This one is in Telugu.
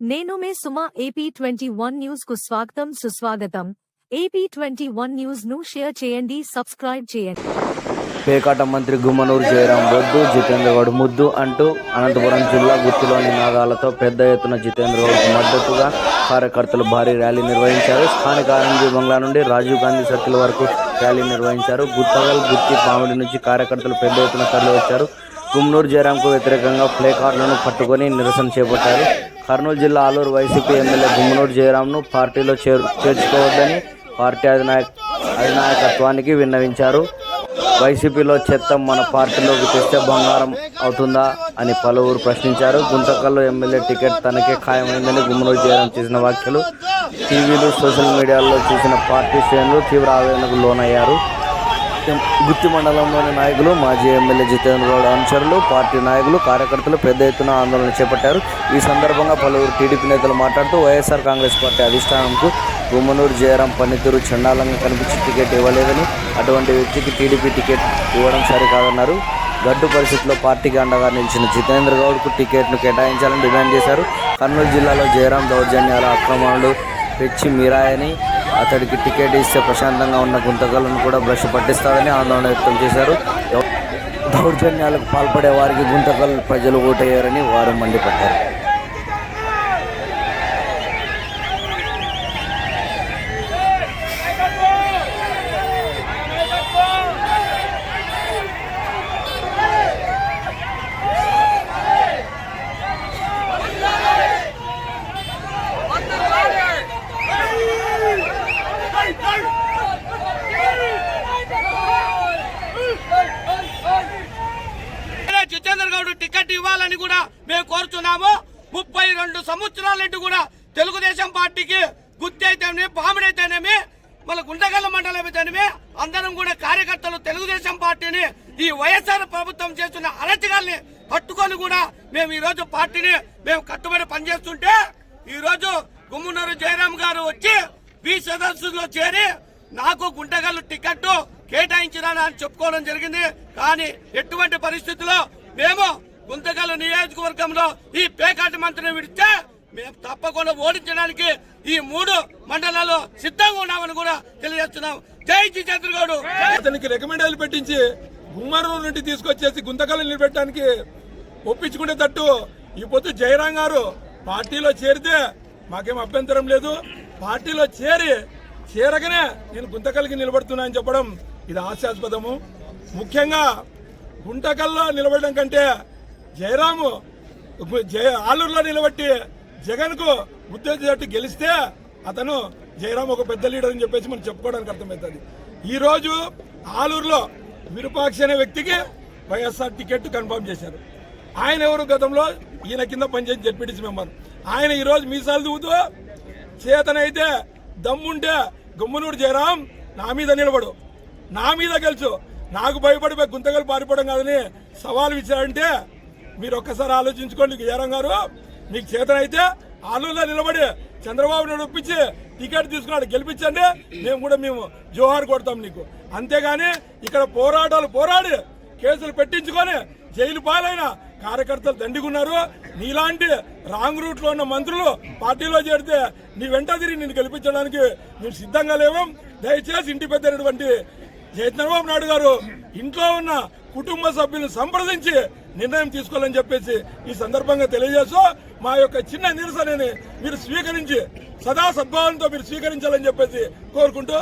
నేను మే సుమా ఏపీ ట్వంటీ వన్ న్యూస్కు స్వాగతం సుస్వాగతం. ఏపీ ట్వంటీ వన్ న్యూస్ను షేర్ చేయండి సబ్స్క్రైబ్ చేయండి. పేకాట మంత్రి గుమ్మనూరు జయరాం వద్దు జితేంద్ర గౌడ్ ముద్దు అంటూ అనంతపురం జిల్లా గుత్తిలోని నాగాలతో పెద్ద ఎత్తున జితేంద్ర మద్దతుగా కార్యకర్తలు భారీ ర్యాలీ నిర్వహించారు. స్థానిక ఆర్ఎంజీ బంగ్లా నుండి రాజీవ్ గాంధీ సర్కిల్ వరకు ర్యాలీ నిర్వహించారు. గుత్తగల్ గుత్తి పామిడి నుంచి కార్యకర్తలు పెద్ద ఎత్తున తరలి వచ్చారు గుమ్మనూరు జయరాంకు వ్యతిరేకంగా ప్లే కార్డులను పట్టుకొని నిరసన చేపట్టారు. కర్నూలు జిల్లా ఆలూరు వైసీపీ ఎమ్మెల్యే గుమ్మనూరు జయరాంను పార్టీలో చేరు చేర్చుకోవద్దని పార్టీ అధినాయక అధినాయకత్వానికి విన్నవించారు. వైసీపీలో చెత్త మన పార్టీలోకి తెస్తే బంగారం అవుతుందా అని పలువురు ప్రశ్నించారు. గుంతకల్లో ఎమ్మెల్యే టికెట్ తనకే ఖాయమైందని గుమ్మనూరు జయరాం చేసిన వ్యాఖ్యలు. టీవీలు సోషల్ మీడియాలో చూసిన పార్టీ శ్రేణులు తీవ్ర ఆవేదనకు లోనయ్యారు. గుత్తి మండలంలోని నాయకులు మాజీ ఎమ్మెల్యే జితేంద్ర గౌడ్ అనుచరులు పార్టీ నాయకులు కార్యకర్తలు పెద్ద ఎత్తున ఆందోళన చేపట్టారు. ఈ సందర్భంగా పలువురు టీడీపీ నేతలు మాట్లాడుతూ వైఎస్ఆర్ కాంగ్రెస్ పార్టీ అధిష్టానంకు గుమ్మనూరు జయరాం పనితీరు చండాలంగా కనిపించి టికెట్ ఇవ్వలేదని అటువంటి వ్యక్తికి టీడీపీ టికెట్ ఇవ్వడం సరికాదన్నారు. గడ్డు పరిస్థితుల్లో పార్టీకి అండగా నిలిచిన జితేంద్ర గౌడ్కు టికెట్ను కేటాయించాలని డిమాండ్ చేశారు. కర్నూలు జిల్లాలో జయరాం దౌర్జన్యాల అక్రమాలు తెచ్చి మీరాయని అతడికి టికెట్ ఇస్తే ప్రశాంతంగా ఉన్న గుంతకలను కూడా బ్రష్ పట్టిస్తారని ఆందోళన వ్యక్తం చేశారు. దౌర్జన్యాలకు పాల్పడే వారికి గుంతకల్ ప్రజలు ఓటయ్యారని వారు మండిపడ్డారు. జితేంద్ర గౌడ్ టికెట్ ఇవ్వాలని కూడా మేము కోరుతున్నాము ముప్పై రెండు సంవత్సరాల నుండి కూడా తెలుగుదేశం పార్టీకి గుర్తి అయితేనేమి పామిడైతేనేమి మన గుండగల్ల మండలం అయితేనేమి అందరం కూడా కార్యకర్తలు తెలుగుదేశం పార్టీని ఈ వైఎస్ఆర్ ప్రభుత్వం చేస్తున్న అరచగాల్ని పట్టుకొని కూడా మేము ఈ రోజు పార్టీని మేము కట్టుబడి పనిచేస్తుంటే ఈ రోజు గుమ్మనూరు జయరాం గారు వచ్చి బి సదస్సులో చేరి నాకు గుంటగల్లు టికెట్ కేటాయించినా అని చెప్పుకోవడం జరిగింది. కానీ ఎటువంటి పరిస్థితుల్లో మేము గుంతకల్ నియోజకవర్గంలో ఈ పేకాటి మంత్రిని విడితే మేము తప్పకుండా ఓడించడానికి ఈ మూడు మండలాల్లో సిద్ధంగా ఉన్నామని కూడా తెలియజేస్తున్నాం. జై జితేంద్ర అతనికి రికమెండేలు పెట్టించి గుమ్మరం నుండి తీసుకొచ్చేసి గుంతకల్ నిలబెట్టడానికి ఒప్పించుకునే తట్టు ఈ పొద్దు జయరాం గారు పార్టీలో చేరితే మాకేం అభ్యంతరం లేదు. పార్టీలో చేరి చేరగానే నేను గుంతకల్కి నిలబడుతున్నా అని చెప్పడం ఇది హాస్యాస్పదము. ముఖ్యంగా గుంటకల్లో నిలబడడం కంటే జయరాము జయ ఆలూరులో నిలబట్టి జగన్కు ఉద్దేశించి గెలిస్తే అతను జయరాం ఒక పెద్ద లీడర్ అని చెప్పేసి మనం చెప్పుకోవడానికి అర్థమవుతుంది. ఈ రోజు ఆలూరులో విరూపాక్షి అనే వ్యక్తికి వైఎస్ఆర్ టికెట్ కన్ఫర్మ్ చేశారు. ఆయన ఎవరు గతంలో? ఈయన కింద పనిచేసి జడ్పీటీసీ మెంబర్. ఆయన ఈ రోజు మీసాలు దూతూ చేతనైతే దమ్ముంటే గుమ్మనూరు జయరాం నా మీద నిలబడు. నా మీద గెలుచు. నాకు భయపడిపోయి గుంతగలు పారిపోవడం కాదని సవాల్ ఇచ్చారంటే మీరు ఒక్కసారి ఆలోచించుకోండి జయరాం గారు. మీకు చేతనైతే ఆలూరులో నిలబడి చంద్రబాబు నాయుడు ఒప్పించి టికెట్ తీసుకున్నాడు. గెలిపించండి. మేము కూడా మేము జోహార్ కొడతాం నీకు. అంతేగాని ఇక్కడ పోరాటాలు పోరాడి కేసులు పెట్టించుకొని జైలు పాలైన కార్యకర్తలు దండిగున్నారు. నీలాంటి రాంగ్ రూట్లో ఉన్న మంత్రులు పార్టీలో చేరితే నీ వెంట తిరిగి నిన్ను గెలిపించడానికి మేము సిద్ధంగా లేవు. దయచేసి ఇంటి పెద్దటువంటి చంద్రబాబు నాయుడు గారు ఇంట్లో ఉన్న కుటుంబ సభ్యులను సంప్రదించి నిర్ణయం తీసుకోవాలని చెప్పేసి ఈ సందర్భంగా తెలియజేస్తూ మా యొక్క చిన్న నిరసనని మీరు స్వీకరించి సదా సద్భావంతో మీరు స్వీకరించాలని చెప్పేసి కోరుకుంటూ